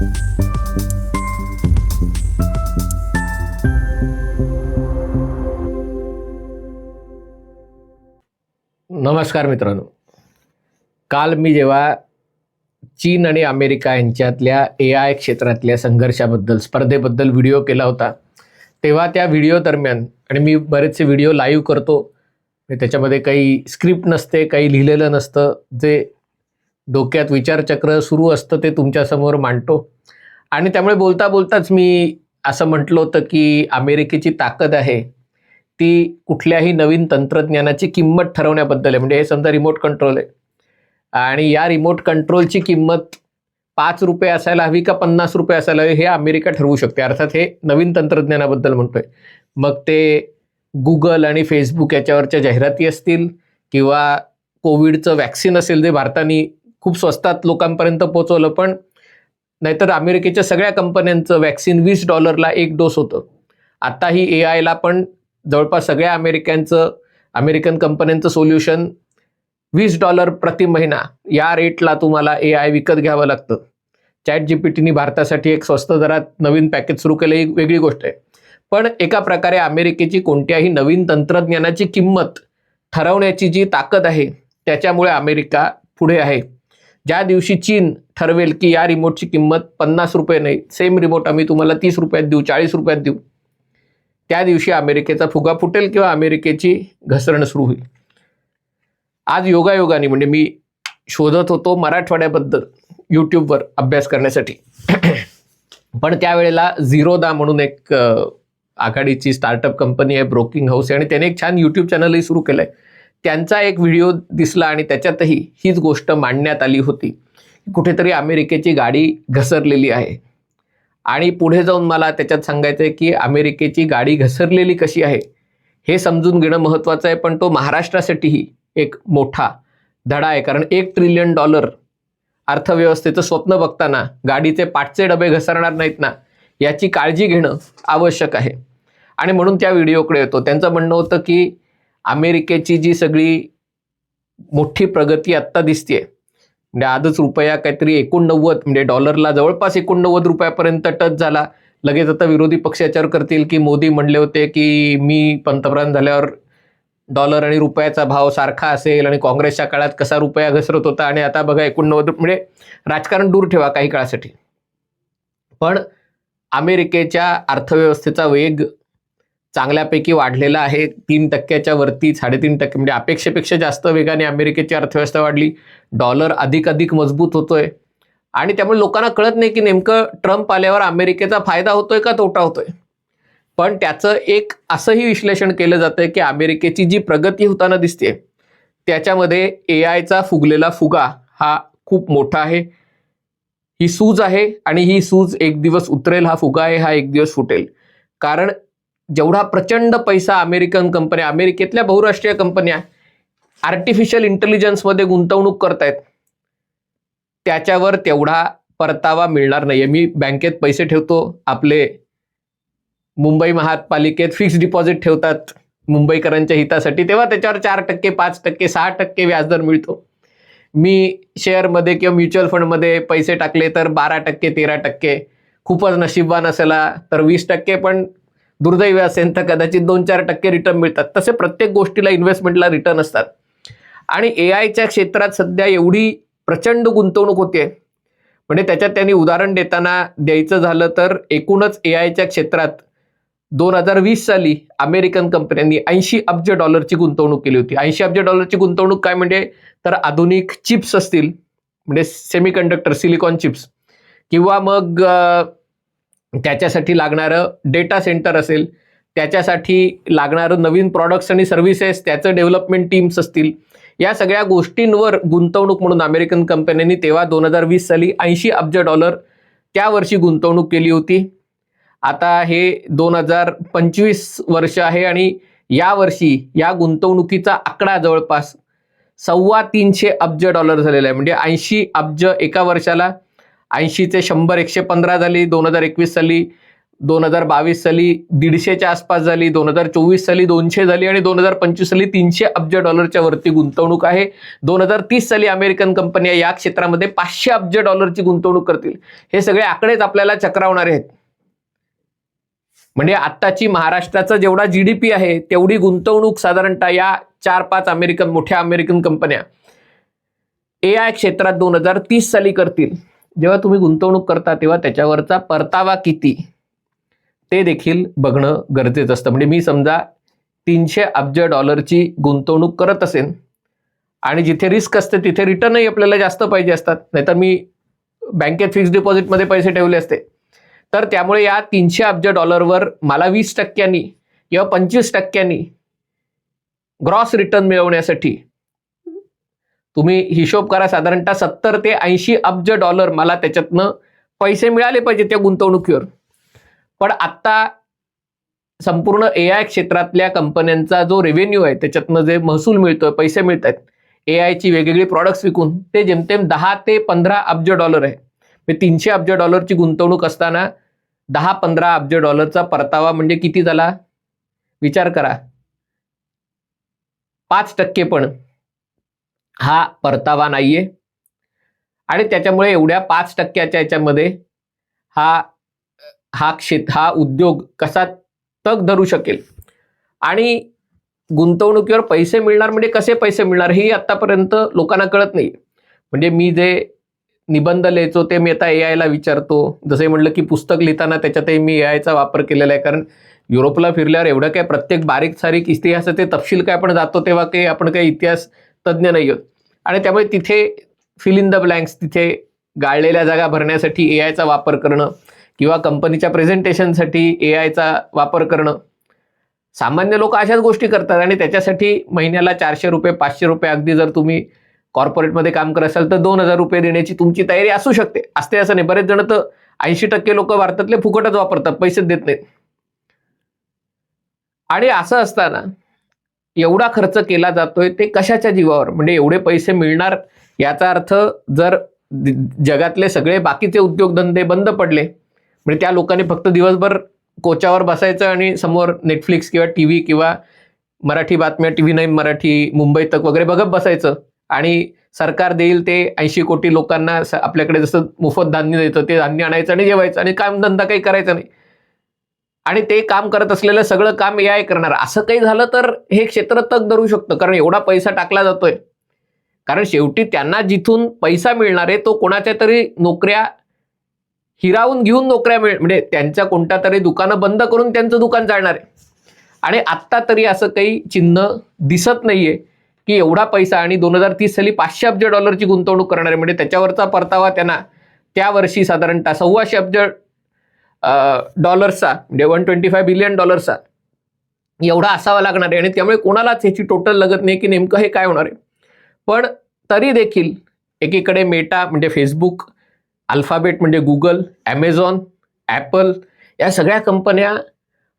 नमस्कार मित्रांनो. काल मी जेव्हा चीन आणि अमेरिका यांच्यातल्या ए आय क्षेत्रातल्या संघर्षाबद्दल स्पर्धेबद्दल व्हिडिओ केला होता तेव्हा त्या व्हिडिओ दरम्यान आणि मी बरेचसे व्हिडिओ लाईव्ह करतो त्याच्यामध्ये काही स्क्रिप्ट नसते काही लिहिलेलं नसतं जे डोक्यात विचारचक्र सुरू असतं ते तुमच्यासमोर मांडतो. आणि त्यामुळे बोलता बोलताच मी असं म्हटलं होतं की अमेरिकेची ताकद आहे ती कुठल्याही नवीन तंत्रज्ञानाची किंमत ठरवण्याबद्दल आहे. म्हणजे हे समजा रिमोट कंट्रोल आहे. आणि या रिमोट कंट्रोलची किंमत पाच रुपये असायला हवी का पन्नास रुपये असायला हवी हे अमेरिका ठरवू शकते. अर्थात हे नवीन तंत्रज्ञानाबद्दल म्हणतोय. मग ते गुगल आणि फेसबुक याच्यावरच्या जाहिराती असतील किंवा कोविडचं वॅक्सिन असेल जे भारताने खूप स्वस्तात लोकांपर्यंत पोहोचवलं पण नाहीतर अमेरिकेच्या सगळ्या कंपन्यांचं वॅक्सिन वीस डॉलरला एक डोस होतं. आताही ए आयला पण जवळपास सगळ्या अमेरिकनचं अमेरिकन कंपन्यांचं सोल्युशन वीस डॉलर प्रति महिना या रेटला तुम्हाला ए आय विकत घ्यावं लागतं. चॅट जी पी टीनी भारतासाठी एक स्वस्त दरात नवीन पॅकेज सुरू केलं ही वेगळी गोष्ट आहे. पण एका प्रकारे अमेरिकेची कोणत्याही नवीन तंत्रज्ञानाची किंमत ठरवण्याची जी ताकद आहे त्याच्यामुळे अमेरिका पुढे आहे. ज्या दिवशी चीन ठरवेल की या रिमोटची किंमत पन्नास रुपये नाही सेम रिमोट आम्ही तुम्हाला तीस रुपयात देऊ चाळीस रुपयात देऊ. त्या दिवशी अमेरिकेचा फुगा फुटेल किंवा अमेरिकेची घसरण सुरू होईल. आज योगायोगाने म्हणजे मी शोधत होतो मराठवाड्याबद्दल यूट्यूबवर अभ्यास करण्यासाठी. पण त्यावेळेला झिरोदा म्हणून एक आघाडीची स्टार्टअप कंपनी आहे ब्रोकिंग हाऊस आहे आणि त्याने एक छान यूट्यूब चॅनलही सुरू केलं आहे त्यांचा एक व्हिडिओ दिसला आणि त्याच्यातही हीच गोष्ट मांडण्यात आली होती. कुठेतरी अमेरिकेची गाडी घसरलेली आहे. आणि पुढे जाऊन मला त्याच्यात सांगायचं आहे की अमेरिकेची गाडी घसरलेली कशी आहे हे समजून घेणं महत्त्वाचं आहे पण तो महाराष्ट्रासाठीही एक मोठा धडा आहे. कारण एक ट्रिलियन डॉलर अर्थव्यवस्थेचं स्वप्न बघताना गाडीचे पाठचे डबे घसरणार नाहीत ना याची काळजी घेणं आवश्यक आहे. आणि म्हणून त्या व्हिडिओकडे येतो. त्यांचं म्हणणं होतं की अमेरिकेची जी सगळी मोठी प्रगती आत्ता दिसतेय. म्हणजे आजच रुपया काहीतरी एकोणनव्वद म्हणजे डॉलरला जवळपास एकोणनव्वद रुपयापर्यंत टच झाला. लगेच आता विरोधी पक्ष याच्यावर करतील की मोदी म्हणले होते की मी पंतप्रधान झाल्यावर डॉलर आणि रुपयाचा भाव सारखा असेल आणि काँग्रेसच्या काळात कसा रुपया घसरत होता आणि आता बघा एकोणनव्वद म्हणजे राजकारण दूर ठेवा काही काळासाठी. पण अमेरिकेच्या अर्थव्यवस्थेचा वेग चांगल्यापैकी वाढलेला आहे. तीन टक्क्याच्या वरती साडेतीन टक्के म्हणजे अपेक्षेपेक्षा जास्त वेगाने अमेरिकेची अर्थव्यवस्था वाढली. डॉलर अधिक अधिक मजबूत होतोय. आणि त्यामुळे लोकांना कळत नाही की नेमकं ट्रम्प आल्यावर अमेरिकेचा फायदा होतोय का तोटा होतोय. पण त्याचं एक असंही विश्लेषण केलं जातं की अमेरिकेची जी प्रगती होताना दिसते त्याच्यामध्ये ए आयचा फुगलेला फुगा हा खूप मोठा आहे. ही सूज आहे आणि ही सूज एक दिवस उतरेल हा फुगा आहे हा एक दिवस फुटेल. कारण जेवढा प्रचंड पैसा अमेरिकन कंपन्या अमेरिकेतल्या बहुराष्ट्रीय कंपन्या आर्टिफिशियल इंटेलिजन्समध्ये गुंतवणूक करतायत त्याच्यावर तेवढा परतावा मिळणार नाहीये. मी बँकेत पैसे ठेवतो आपले मुंबई महापालिकेत फिक्स डिपॉझिट ठेवतात मुंबईकरांच्या हितासाठी तेव्हा त्याच्यावर चार टक्के पाच टक्के सहा टक्के व्याजदर मिळतो. मी शेअरमध्ये किंवा म्युच्युअल फंडमध्ये पैसे टाकले तर बारा टक्के तेरा टक्के. खूपच नशीबवान असेला तर वीस टक्के पण दुर्दैवी असेल तर कदाचित दोन चार टक्के रिटर्न मिळतात. तसे प्रत्येक गोष्टीला इन्व्हेस्टमेंटला रिटर्न असतात. आणि ए आयच्या क्षेत्रात सध्या एवढी प्रचंड गुंतवणूक होते म्हणजे त्याच्यात त्यांनी उदाहरण देताना द्यायचं झालं तर एकूणच ए आयच्या क्षेत्रात दोन हजार वीस साली अमेरिकन कंपन्यांनी ऐंशी अब्ज डॉलरची गुंतवणूक केली होती. ऐंशी अब्ज डॉलरची गुंतवणूक काय म्हणजे? तर आधुनिक चिप्स असतील. म्हणजे सेमी कंडक्टर सिलिकॉन चिप्स किंवा मग त्याच्यासाठी लागणारं डेटा सेंटर असेल त्याच्यासाठी लागणारं नवीन प्रॉडक्ट्स आणि सर्व्हिसेस त्याचं डेव्हलपमेंट टीम्स असतील या सगळ्या गोष्टींवर गुंतवणूक म्हणून अमेरिकन कंपन्यांनी तेव्हा दोन हजार वीस साली ऐंशी अब्ज डॉलर त्या वर्षी गुंतवणूक केली होती. आता हे दोन हजार पंचवीस वर्ष आहे आणि या वर्षी या गुंतवणुकीचा आकडा जवळपास सव्वा तीनशे अब्ज डॉलर झालेला आहे. म्हणजे ऐंशी अब्ज एका वर्षाला ऐंशीचे शंभर एकशे पंधरा झाली दोन हजार एकवीस साली दोन हजार बावीस साली दीडशेच्या आसपास झाली दोन हजार चोवीस साली दोनशे झाली आणि दोन हजार पंचवीस साली तीनशे अब्ज डॉलरच्या वरती गुंतवणूक आहे. दोन हजार तीस साली अमेरिकन कंपन्या या क्षेत्रामध्ये पाचशे अब्ज डॉलरची गुंतवणूक करतील. हे सगळे आकडेच आपल्याला चक्रावणारे आहेत. म्हणजे आत्ताची महाराष्ट्राचा जेवढा जी डी पी आहे तेवढी गुंतवणूक साधारणतः या चार पाच अमेरिकन मोठ्या अमेरिकन कंपन्या ए आय क्षेत्रात दोन हजार तीस साली करतील. जेव्हा तुम्ही गुंतवणूक करता तेव्हा त्याच्यावरचा परतावा किती? ते देखील बघणं गरजेचं असतं. म्हणजे मी समजा तीनशे अब्ज डॉलरची गुंतवणूक करत असेन आणि जिथे रिस्क असते तिथे रिटर्नही आपल्याला जास्त पाहिजे असतात. नाहीतर मी बँकेत फिक्स डिपॉझिटमध्ये पैसे ठेवले असते. तर त्यामुळे या तीनशे अब्ज डॉलरवर मला वीस टक्क्यांनी किंवा पंचवीस टक्क्यांनी ग्रॉस रिटर्न मिळवण्यासाठी तुम्ही हिशोब करा साधारणतः सत्तर ते ऐंशी अब्ज डॉलर मला त्याच्यातनं पैसे मिळाले पाहिजे त्या गुंतवणुकीवर. पण आत्ता संपूर्ण ए आय क्षेत्रातल्या कंपन्यांचा जो रेव्हेन्यू आहे त्याच्यातनं जे महसूल मिळतोय पैसे मिळत आहेत ए आयची वेगवेगळी प्रॉडक्ट्स विकून ते जेमतेम दहा ते पंधरा अब्ज डॉलर आहे. म्हणजे तीनशे अब्ज डॉलरची गुंतवणूक असताना दहा पंधरा अब्ज डॉलरचा परतावा म्हणजे किती झाला? विचार करा. पाच टक्के पण. हा परतावा नाहीये. आणि त्याच्यामुळे एवढ्या पाच टक्क्याच्या याच्यामध्ये हा हा क्षेत्र हा उद्योग कसा तग धरू शकेल? आणि गुंतवणुकीवर पैसे मिळणार म्हणजे कसे पैसे मिळणार हे आतापर्यंत लोकांना कळत नाही. म्हणजे मी जे निबंध लिहायचो ते मी आता ए आयला विचारतो. जसे म्हटलं की पुस्तक लिहिताना त्याच्यातही मी ए आयचा वापर केलेला आहे. कारण युरोपला फिरल्यावर एवढं काय प्रत्येक बारीक सारीक इतिहासाचे तपशील काय आपण जातो तेव्हा काही आपण काही इतिहास तज्ज्ञ नाही होत. आणि त्यामुळे तिथे फिल इन द ब्लँक्स तिथे गाळलेल्या जागा भरण्यासाठी ए आयचा वापर करणं किंवा कंपनीच्या प्रेझेंटेशनसाठी ए आयचा वापर करणं. सामान्य लोक अशाच गोष्टी करतात आणि त्याच्यासाठी महिन्याला चारशे रुपये पाचशे रुपये अगदी जर तुम्ही कॉर्पोरेटमध्ये काम करत असाल तर दोन हजार रुपये देण्याची तुमची तयारी असू शकते. असते असं नाही. बरेच जण तर ऐंशी टक्के लोक भारतातले फुकटच वापरतात. पैसेच देत नाहीत. आणि असं असताना एवढा खर्च केला जातोय ते कशाच्या जीवावर? म्हणजे एवढे पैसे मिळणार? याचा अर्थ जर जगातले सगळे बाकीचे उद्योगधंदे बंद पडले म्हणजे त्या लोकांनी फक्त दिवसभर कोचावर बसायचं आणि समोर नेटफ्लिक्स किंवा टी व्ही किंवा मराठी बातम्या T V nine Marathi Mumbai Tak वगैरे बघत बसायचं आणि सरकार देईल ते ऐंशी कोटी लोकांना स- आपल्याकडे जसं मोफत धान्य देतं ते धान्य आणायचं आणि जेवायचं आणि कामधंदा काही करायचा नाही. आणि ते काम करत असलेलं सगळं काम ए आय करणार. असं काही झालं तर हे क्षेत्र तग धरू शकतं कारण एवढा पैसा टाकला जातोय. कारण शेवटी त्यांना जिथून पैसा मिळणार आहे तो कोणाच्या तरी नोकऱ्या हिरावून घेऊन नोकऱ्या मिळ म्हणजे त्यांच्या कोणत्या तरी दुकानं बंद करून त्यांचं दुकान चालणार आहे. आणि आत्ता तरी असं काही चिन्ह दिसत नाहीये की एवढा पैसा आणि दोन हजार तीस साली पाचशे अब्ज डॉलरची गुंतवणूक करणार आहे. म्हणजे त्याच्यावरचा परतावा त्यांना त्या वर्षी साधारणतः सव्वाशे अब्ज डॉलर्सचा म्हणजे वन ट्वेंटी फाय बिलियन डॉलर्सचा. एवढा असावा लागणार आहे आणि त्यामुळे कोणालाच ह्याची टोटल लगत नाही की नेमकं हे काय होणार आहे. पण तरी देखील एकीकडे मेटा म्हणजे फेसबुक अल्फाबेट म्हणजे गुगल ॲमेझॉन ॲपल या सगळ्या कंपन्या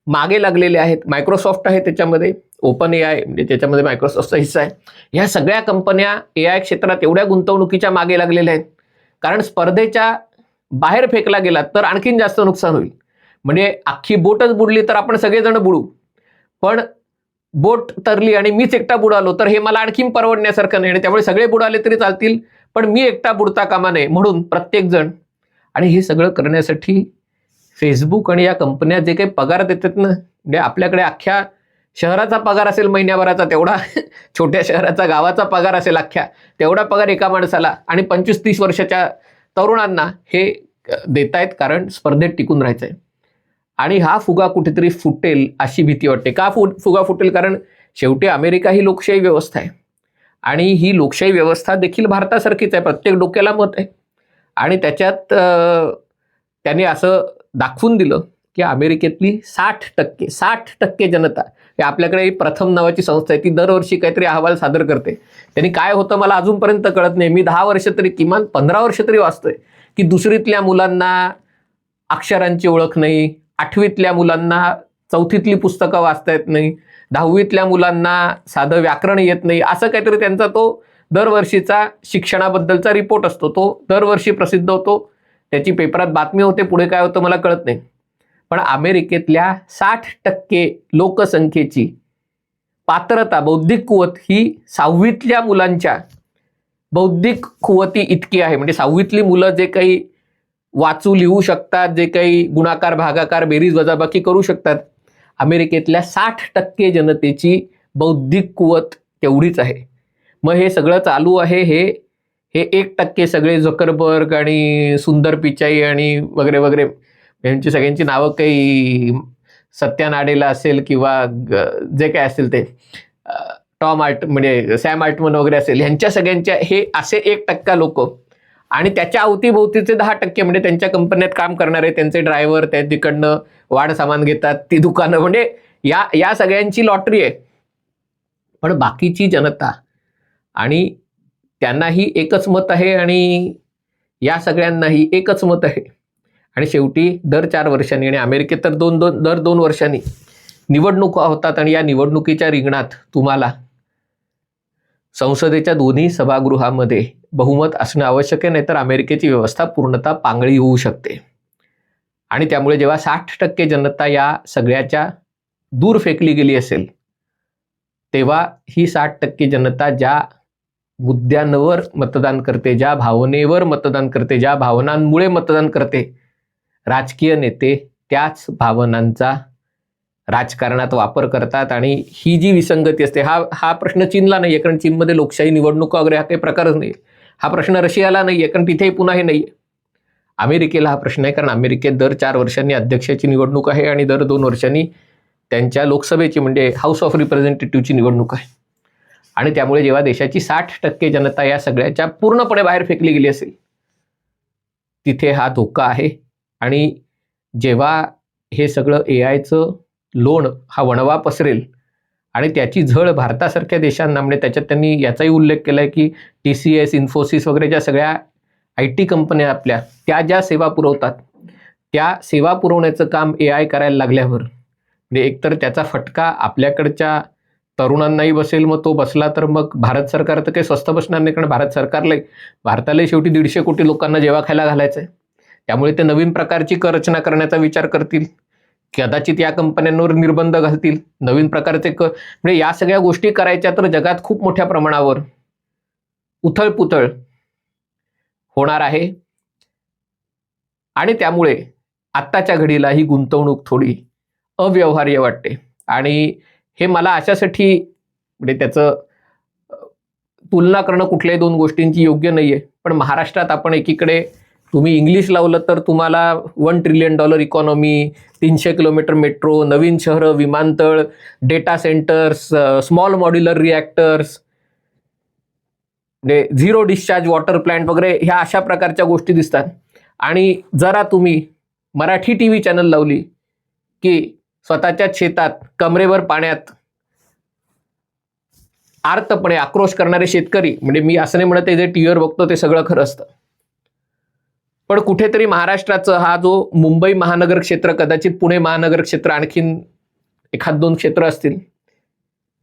मागे लागलेल्या आहेत. मायक्रोसॉफ्ट आहे त्याच्यामध्ये ओपन ए आय म्हणजे त्याच्यामध्ये मायक्रोसॉफ्टचा हिस्सा आहे. ह्या सगळ्या कंपन्या ए आय क्षेत्रात एवढ्या गुंतवणुकीच्या मागे लागलेल्या आहेत. कारण स्पर्धेच्या बाहेर फेकला गेला तर आणखीन जास्त नुकसान होईल. म्हणजे अख्खी बोटच बुडली तर आपण सगळेजण बुडू. पण बोट तरली आणि मीच एकटा बुडालो तर हे मला आणखीन परवडण्यासारखं नाही आणि त्यामुळे सगळे बुडाले तरी चालतील पण मी एकटा बुडता कामा नये म्हणून प्रत्येकजण. आणि हे सगळं करण्यासाठी फेसबुक आणि या कंपन्या जे काही पगार देतात ना म्हणजे आपल्याकडे अख्ख्या शहराचा पगार असेल महिन्याभराचा तेवढा छोट्या शहराचा गावाचा पगार असेल अख्ख्या तेवढा पगार एका माणसाला आणि पंचवीस तीस वर्षाच्या तरुणांना हे देतायत कारण स्पर्धेत टिकून राहायचं आहे आणि हा फुगा कुठेतरी फुटेल अशी भीती वाटते. का फु फुगा फुटेल? कारण शेवटी अमेरिका ही लोकशाही व्यवस्था आहे. आणि ही लोकशाही व्यवस्था देखील भारतासारखीच आहे. प्रत्येक डोक्याला मत आहे. आणि त्याच्यात त्यांनी असं दाखवून दिलं की अमेरिकेतली साठ टक्के साठ टक्के जनता हे आपल्याकडे ही प्रथम नावाची संस्था आहे. ती दरवर्षी काहीतरी अहवाल सादर करते. त्यांनी काय होतं मला अजूनपर्यंत कळत नाही. मी दहा वर्ष तरी किमान पंधरा वर्ष तरी वाचतोय की दुसरीतल्या मुलांना अक्षरांची ओळख नाही आठवीतल्या मुलांना चौथीतली पुस्तकं वाचता येत नाही दहावीतल्या मुलांना साधं व्याकरण येत नाही. असं काहीतरी त्यांचा तो दरवर्षीचा शिक्षणाबद्दलचा रिपोर्ट असतो. तो दरवर्षी प्रसिद्ध होतो. त्याची पेपरात बातमी होते. पुढे काय होतं मला कळत नाही. पण अमेरिकेतल्या साठ टक्के लोकसंख्येची पात्रता बौद्धिक कुवत ही सहावीतल्या मुलांच्या बौद्धिक कुवती इतकी आहे. म्हणजे सहावीतली मुलं जे काही वाचू लिहू शकतात जे काही गुणाकार भागाकार बेरीज वजाबाकी करू शकतात अमेरिकेतल्या साठ टक्के जनतेची बौद्धिक कुवत तेवढीच आहे. मग हे सगळं चालू आहे. हे हे एक टक्के सगळे झकरबर्ग आणि सुंदर पिचाई आणि वगैरे वगैरे यांची सगळ्यांची नावं काही सत्या नाडेला असेल किंवा जे काय असेल ते टॉम आर्ट म्हणजे सॅम आर्टमन वगैरे असेल ह्यांच्या सगळ्यांच्या हे असे एक टक्का लोक. आणि त्याच्या अवतीभोवतीचे दहा टक्के म्हणजे त्यांच्या कंपन्यात काम करणारे त्यांचे ड्रायव्हर त्या तिकडनं वाढ सामान घेतात ती दुकानं म्हणजे या या सगळ्यांची लॉटरी आहे. पण बाकीची जनता आणि त्यांनाही एकच मत आहे आणि या सगळ्यांनाही एकच मत आहे. आणि शेवटी दर चार वर्षांनी आणि अमेरिकेत तर दोन दोन दर दोन वर्षांनी निवडणुका होतात आणि या निवडणुकीच्या रिंगणात तुम्हाला संसदेच्या दोन्ही सभागृहामध्ये बहुमत असणं आवश्यक आहे नाहीतर अमेरिकेची व्यवस्था पूर्णतः पांगळी होऊ शकते. आणि त्यामुळे जेव्हा साठ टक्के जनता या सगळ्याच्या दूर फेकली गेली असेल तेव्हा ही साठ टक्के जनता ज्या मुद्द्यांवर मतदान करते ज्या भावनेवर मतदान करते ज्या भावनांमुळे मतदान करते राजकीय नेते त्याच भावनांचा राजकारणात वापर करतात आणि ही जी विसंगती असते हा हा प्रश्न चीनला नाही आहे कारण चीनमध्ये लोकशाही निवडणुका वगैरे हा काही प्रकारच नाही हा प्रश्न रशियाला नाही आहे कारण तिथेही पुन्हा हे नाही आहे अमेरिकेला हा प्रश्न आहे कारण अमेरिकेत दर चार वर्षांनी अध्यक्षाची निवडणूक आहे आणि दर दोन वर्षांनी त्यांच्या लोकसभेची म्हणजे हाऊस ऑफ रिप्रेझेंटेटिव्हची निवडणूक आहे. आणि त्यामुळे जेव्हा देशाची साठ टक्के जनता या सगळ्याच्या पूर्णपणे बाहेर फेकली गेली असेल तिथे हा धोका आहे. आणि जेव्हा हे सगळं ए आयचं लोण हा वणवा पसरेल आणि त्याची झळ भारतासारख्या देशांना म्हणजे त्याच्यात त्यांनी याचाही उल्लेख केला आहे की टी सी एस इन्फोसिस वगैरे ज्या सगळ्या आय टी कंपन्या आपल्या त्या ज्या सेवा पुरवतात त्या सेवा पुरवण्याचं काम ए आय करायला लागल्यावर म्हणजे एकतर त्याचा फटका आपल्याकडच्या तरुणांनाही बसेल मग तो बसला तर मग भारत सरकार तर काही स्वस्त बसणार नाही कारण भारत सरकारला भारतालाही शेवटी दीडशे कोटी लोकांना जेव्हा खायला घालायचं आहे त्यामुळे ते नवीन प्रकारची कररचना करण्याचा विचार करतील. कदाचित या कंपन्यांवर निर्बंध घालतील. नवीन प्रकारचे क म्हणजे या सगळ्या गोष्टी करायच्या तर जगात खूप मोठ्या प्रमाणावर उथळपुथळ होणार आहे. आणि त्यामुळे आत्ताच्या घडीला ही गुंतवणूक थोडी अव्यवहार्य वाटते. आणि हे मला अशासाठी म्हणजे त्याचं तुलना करणं कुठल्याही दोन गोष्टींची योग्य नाही आहे पण महाराष्ट्रात आपण एकीकडे तुम्ही इंग्लिश लावलं तर तुम्हाला वन ट्रिलियन डॉलर इकॉनॉमी तीनशे किलोमीटर मेट्रो नवीन शहरं विमानतळ data centres small modular reactors म्हणजे झिरो डिस्चार्ज वॉटर प्लॅन्ट वगैरे ह्या अशा प्रकारच्या गोष्टी दिसतात. आणि जरा तुम्ही मराठी टी व्ही चॅनल लावली की स्वतःच्या शेतात कमरेवर पाण्यात आर्तपणे आक्रोश करणारे शेतकरी म्हणजे मी असं नाही म्हणत ते जे टी व्हीवर बघतो ते सगळं खरं असतं. पण कुठेतरी महाराष्ट्राचं हा जो मुंबई महानगर क्षेत्र कदाचित पुणे महानगर क्षेत्र आणखीन एखाद दोन क्षेत्र असतील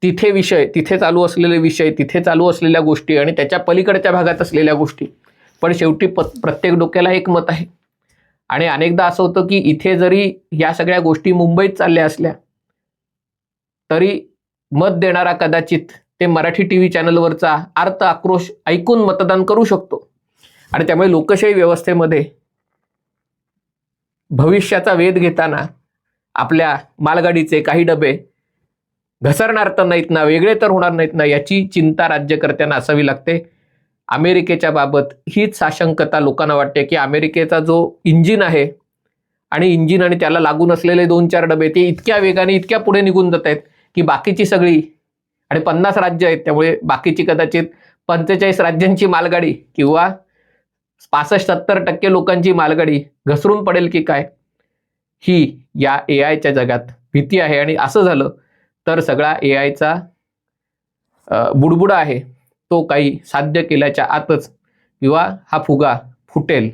तिथे विषय तिथे चालू असलेले विषय तिथे चालू असलेल्या गोष्टी आणि त्याच्या पलीकडच्या भागात असलेल्या गोष्टी. पण शेवटी प प्रत्येक डोक्याला एक मत आहे. आणि अनेकदा असं होतं की इथे जरी या सगळ्या गोष्टी मुंबईत चालल्या असल्या तरी मत देणारा कदाचित ते मराठी टी व्ही चॅनलवरचा अर्थ आक्रोश ऐकून मतदान करू शकतो. आणि त्यामुळे लोकशाही व्यवस्थेमध्ये भविष्याचा वेध घेताना आपल्या मालगाडीचे काही डबे घसरणार तर नाहीत ना वेगळे तर होणार नाहीत ना याची चिंता राज्यकर्त्यांना असावी लागते. अमेरिकेच्या बाबत हीच साशंकता लोकांना वाटते की अमेरिकेचा जो इंजिन आहे आणि इंजिन आणि त्याला लागून असलेले दोन चार डबे ते इतक्या वेगाने इतक्या पुढे निघून जात आहेत की बाकीची सगळी आणि पन्नास राज्य आहेत त्यामुळे बाकीची कदाचित पंचेचाळीस राज्यांची मालगाडी किंवा पासष्ट सत्तर टक्के लोकांची मालगाडी घसरून पडेल की काय? ही या ए आयच्या जगात भीती आहे. आणि असं झालं तर सगळा ए आयचा बुडबुडा आहे. तो काही साध्य केल्याच्या आतच किंवा हा फुगा फुटेल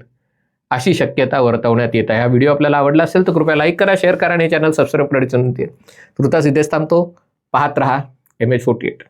अशी शक्यता वर्तवण्यात येत आहे. हा व्हिडिओ आपल्याला आवडला असेल तर कृपया लाईक करा शेअर करा आणि चॅनल सबस्क्राईब करायचं विनंती आहे. तुर्तास इथेच थांबतो. पाहत रहा एम एच फोर्टी एट